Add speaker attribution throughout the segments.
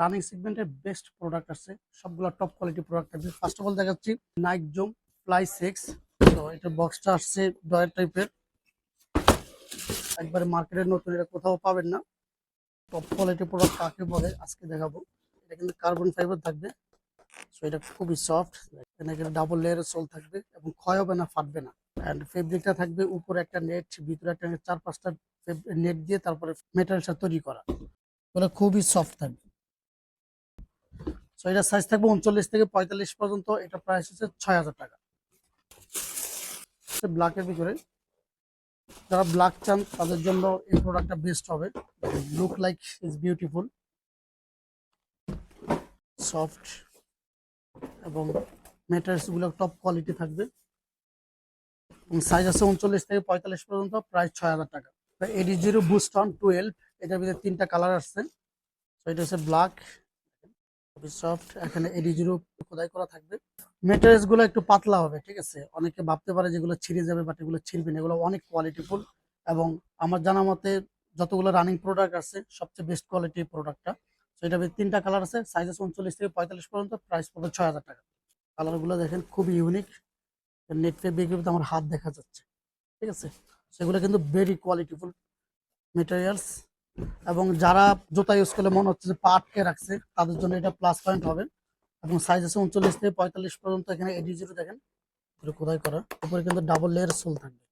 Speaker 1: Running সেগমেন্টের best product আছে। সবগুলো টপ কোয়ালিটি প্রোডাক্ট থাকবে। ফার্স্ট অফ অল দেখাচ্ছি নাইক জুম ফ্লাই সিক্স তো এটার বক্সটা আসছে ডয়ার টাইপের একবারে মার্কেটের নতুন, এটা কোথাও পাবেন না। টপ কোয়ালিটি প্রোডাক্ট কাকে বলে আজকে দেখাবো। এটা কিন্তু কার্বন ফাইবার থাকবে। সো এটা খুবই সফট এখানে ডাবল লেয়ারের সোল থাকবে এবং ক্ষয় হবে না, ফাটবে না। অ্যান্ড ফেব্রিকটা থাকবে উপরে একটা নেট ভিতরে একটা চার পাঁচটা নেট দিয়ে তারপরে মেটেরিয়ালটা তৈরি করা। ওটা খুবই সফট থাকবে। সো এটা সাইজ থাকবে উনচল্লিশ থেকে পঁয়তাল্লিশ পর্যন্ত, এটা প্রাইস হচ্ছে ছয় হাজার টাকা। ব্ল্যাকের ভিতরে। যারা ব্ল্যাক চান, তাদের জন্য এই প্রোডাক্টটা বেস্ট হবে। Look like is beautiful soft এবং ম্যাটারিয়ালসগুলো টপ কোয়ালিটি থাকবে। সাইজ আছে উনচল্লিশ থেকে পঁয়তাল্লিশ পর্যন্ত প্রাইস ছয় হাজার টাকা। AD zero boost on twelve এটার ভিতরে তিনটা কালার আসছে। তো এটা হচ্ছে ব্ল্যাক সফট এখানে এডি জিরো খোদাই করা থাকবে। ম্যাটেরিয়ালসগুলো একটু পাতলা হবে, ঠিক আছে? অনেকে ভাবতে পারে যেগুলো ছিঁড়ে যাবে বাট এগুলো ছিঁড়বে না। এগুলো অনেক কোয়ালিটিফুল এবং আমার জানা মতে যতগুলো রানিং প্রোডাক্ট আছে, সবচেয়ে বেস্ট কোয়ালিটির প্রোডাক্টটা তো এটা তিনটা কালার আছে সাইজ আছে উনচল্লিশ থেকে পঁয়তাল্লিশ পর্যন্ত প্রাইস পড়বে ছয় হাজার টাকা। কালারগুলো দেখেন খুবই ইউনিক নেট ফেব্রিকের ভিতরে আমার হাত দেখা যাচ্ছে, ঠিক আছে? সেগুলো কিন্তু ভেরি কোয়ালিটিফুল মেটেরিয়ালস এবং যারা জুতা ইউজ করলে মনে হচ্ছে যে পা আটকে রাখছে, তাদের জন্য এটা প্লাস পয়েন্ট হবে। এবং সাইজ আছে উনচল্লিশ থেকে পঁয়তাল্লিশ পর্যন্ত এখানে এডি জিরো দেখেন খোদাই করা। উপরে কিন্তু ডাবল লেয়ার সোল থাকবে।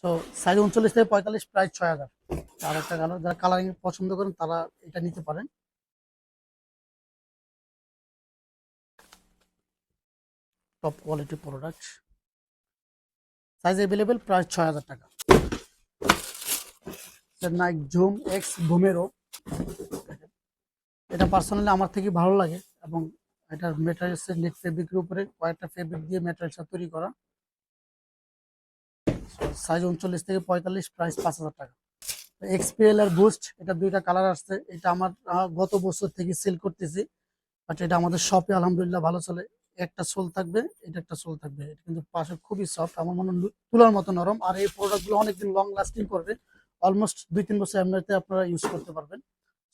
Speaker 1: সো সাইজ উনচল্লিশ থেকে পঁয়তাল্লিশ প্রাইস ছয় হাজার। আর একটা কালার যারা কালারিং পছন্দ করেন, তারা এটা নিতে পারেন। Top quality product size available প্রায় ছয় হাজার টাকা। নাইক এক্স বুমেরো এটা পার্সোনালি আমার থেকে ভালো লাগে এবং এটার মেটারিয়ালস নেট ফেব্রিকের উপরে, কয়েকটা ফেব্রিক দিয়ে মেটারিয়ালসটা তৈরি করা। সাইজ উনচল্লিশ থেকে পঁয়তাল্লিশ প্রাইস পাঁচ হাজার টাকা। এক্সপিএল আর বুস্ট এটা দুইটা কালার আসছে। এটা আমার গত বছর থেকে সেল করতেছি বাট এটা আমাদের শপে আলহামদুলিল্লাহ ভালো চলে। একটা সোল থাকবে, এটা একটা সোল থাকবে। এটা কিন্তু পাশে খুবই সফট আমার মনে তুলার মতো নরম। আর এই প্রোডাক্টগুলো অনেকদিন লং লাস্টিং করবে। অলমোস্ট দুই, তিন বছর এমনিতে আপনারা ইউজ করতে পারবেন।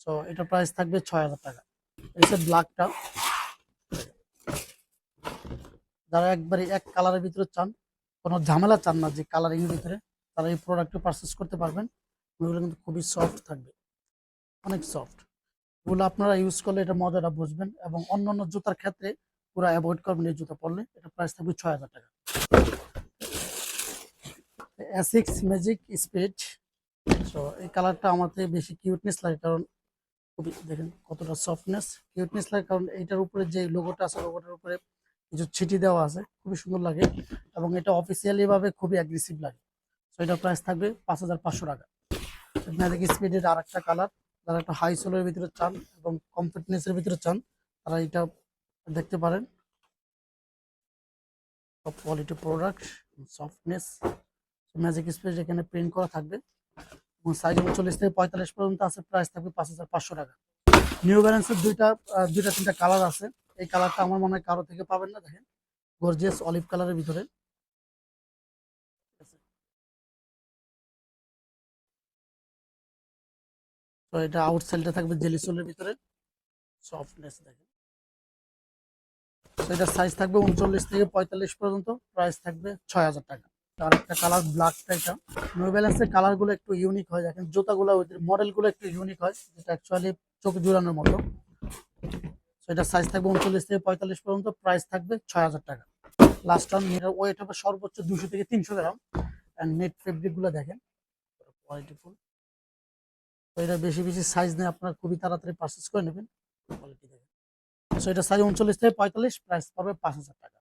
Speaker 1: সো এটা প্রাইস থাকবে ছয় হাজার টাকা। যে ব্ল্যাকটা যারা একবারে এক কালারের ভিতরে চান, কোনো ঝামেলা চান না যে কালারিং এর ভিতরে, তারা এই প্রোডাক্টটা পারচেস করতে পারবেন। এগুলো কিন্তু খুবই সফট থাকবে। অনেক সফট এগুলো আপনারা ইউজ করলে এটা মজাটা বুঝবেন এবং অন্য অন্য জুতার ক্ষেত্রে পুরো অ্যাভয়েড করবেন এই জুতা পরলে। এটা প্রাইস থাকবে ছয় হাজার টাকা। অ্যাসিক্স ম্যাজিক স্পিড তো এই কালারটা আমাদের বেশি কিউটনেস লাগে কারণ খুবই দেখেন কতটা সফটনেস কিউটনেস লাগে কারণ এইটার উপরে যে লোগোটা আছে লোগোটার উপরে কিছু ছিটি দেওয়া আছে, খুবই সুন্দর লাগে এবং এটা অফিসিয়ালি ভাবে খুবই অ্যাগ্রেসিভ লাগে। তো এটার প্রাইস থাকবে পাঁচ হাজার পাঁচশো টাকা। ম্যাজিক স্পিডের আর একটা কালার যারা একটা হাই সোলের ভিতরে চান এবং কমফিটনেসের ভিতরে চান, তারা এটা দেখতে পারেন। Quality product softness magic space এখানে প্রিন্ট করা থাকবে। সাইজ উনচল্লিশ থেকে পঁয়তাল্লিশ পর্যন্ত আছে প্রাইস থাকবে পাঁচ হাজার পাঁচশো টাকা। নিউ ব্যালেন্সের দুইটা দুইটা, তিনটা কালার আছে। এই কালারটা আমার মনে হয় কারও থেকে পাবেন না, দেখেন। গর্জিয়াস অলিভ কালারের ভিতরে। তো এটা আউটসাইডটা থাকবে জেলি সোলের ভিতরে। সফটনেস দেখেন। তো এটার সাইজ থাকবে উনচল্লিশ থেকে পঁয়তাল্লিশ পর্যন্ত প্রাইস থাকবে ছয় হাজার টাকা। আর একটা কালার ব্ল্যাকটা এটা। নিউ ব্যালেন্সের কালারগুলো একটু ইউনিক হয়, দেখেন জুতাগুলো মডেলগুলো একটু ইউনিক হয়, যেটা অ্যাকচুয়ালি চোখ জুড়ানোর মতো। এটা সাইজ থাকবে উনচল্লিশ থেকে পঁয়তাল্লিশ পর্যন্ত প্রাইস থাকবে ছয় হাজার টাকা। লাস্ট টার্ম এটার ওয়েট হবে সর্বোচ্চ দুশো থেকে তিনশো গ্রাম। অ্যান্ড নেট ফেব্রিকগুলো দেখেন কোয়ালিটিফুল তো এটা বেশি বেশি সাইজ নিয়ে আপনারা খুবই তাড়াতাড়ি পারচেস করে নেবেন। কোয়ালিটি দেখেন। সো এটা সাইজ উনচল্লিশ থেকে পঁয়তাল্লিশ প্রাইস পড়বে পাঁচ হাজার টাকা।